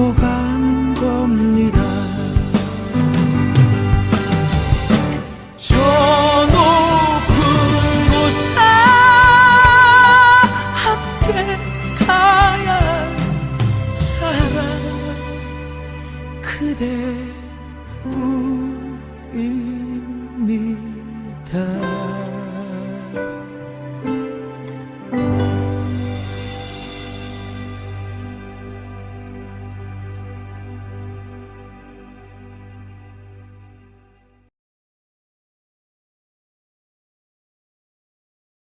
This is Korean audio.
익어가는 겁니다. 저 높은 곳에 함께 가야 사랑 그대뿐입니다.